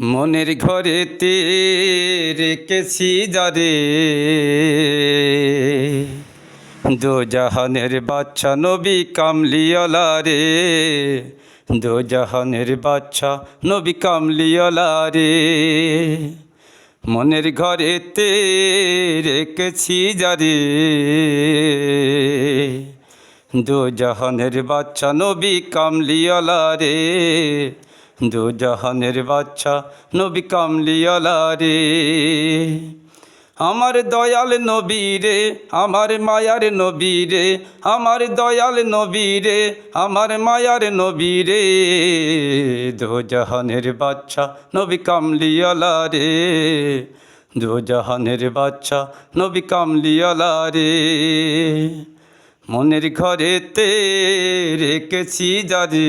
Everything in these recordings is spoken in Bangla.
মনের ঘরেতে রেখেছি যারে দো জাহানের বাচ্চা নবী কামলিওয়ালা রে। দো জাহানের বাচ্চা নবী কামলিওয়ালা রে। মনের ঘরেতে রেখেছি যারে দো জাহানের বাচ্চা নবী কামলিওয়ালা রে। দো জাহানের বাচ্চা নবী কামলিওয়ালা রে আমার দয়াল নবী রে আমার মায়ার নবী রে আমার দয়াল নবী রে আমার মায়ার নবী রে দো জাহানের বাচ্চা নবী কামলিওয়ালা রে দো জাহানের বাচ্চা নবী কামলিওয়ালা রে মনের ঘরে ঘরেতে রেখেছি যারে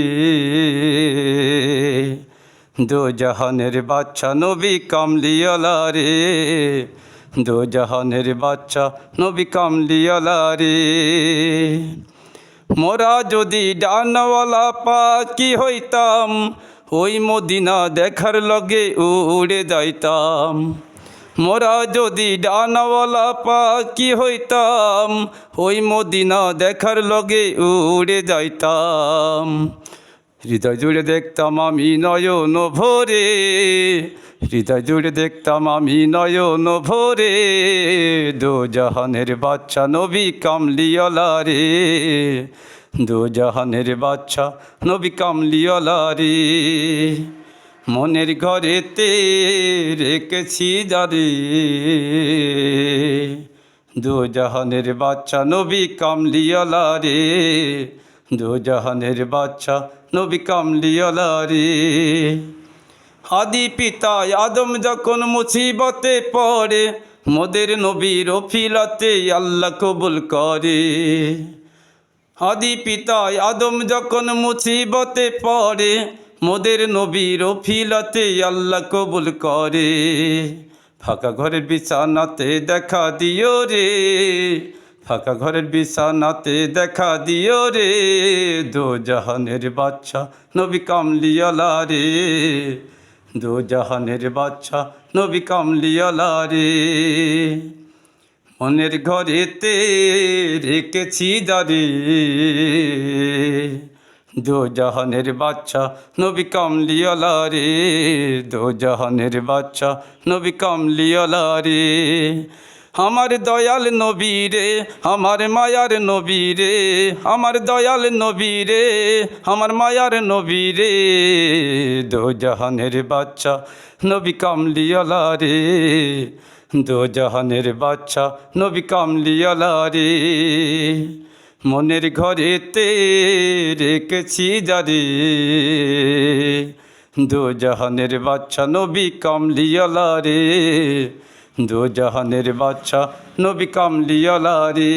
দো জাহানের বাচ্চা নবী কামলিওয়ালা রে দো জাহানের বাচ্চা নবী কামলিওয়ালা রে। মোরা যদি ডানওয়ালা পাখি হইতাম, ওই মদিনা দেখার লগে উড়ে যাইতাম। মোরা যদি ডানাওয়ালা পাখি হইতাম? ওই মদিনা দেখার লগে উড়ে যাইতাম। হৃদয় জুড়ে দেখতাম আমি নয়ন ভোরে। হৃদয় জুড়ে দেখতাম আমি নয়ন ভোরে। দো জাহানের বাচ্চা নবী কামলিওয়ালা রে। দো জাহানের বাচ্চা নবী কামলিওয়ালা রে। মনের ঘরেতে রেখেছি যারে। দু জাহানের বাচ্চা নবী কামলিওয়ালা রে। দু জাহানের বাচ্চা নবী কামলিওয়ালা রে। আদি পিতা আদম যখন মুসিবতে পড়ে, মোদের নবীর ফিলাতে আল্লাহ কবুল করে। আদি পিতা আদম যখন মুসিবতে পড়ে মোদের নবীর ফিলাতে আল্লাহ কবুল করে। ফাঁকা ঘরের বিছানাতে দেখা দিও রে। ফাঁকা ঘরের বিছানাতে দেখা দিও রে। দো জাহানের বাচ্চা নবী কামলিয়ালা রে। দো জাহানের বাচ্চা নবী কামলিয়ালা রে। মনের ঘরেতে রেখেছি দারে দো জাহানের বাচ্চা নবী কামলিওয়ালা রে দো জাহানের বাচ্চা নবী কামলিওয়ালা রে আমার দয়াল নবী রে, আমার মায়ার নবী রে, আমার দয়াল নবী রে, আমার মায়ার নবী রে। দো জাহানের বাচ্চা নবী কামলিওয়ালা রে দো জাহানের বাচ্চা নবী কামলিওয়ালা রে মনের ঘরেতে রেখেছি যারে। দু জাহানের বাচ্চা নবী কামলিওয়ালা রে। দু জাহানের বাচ্চা নবী কামলিওয়ালা রে।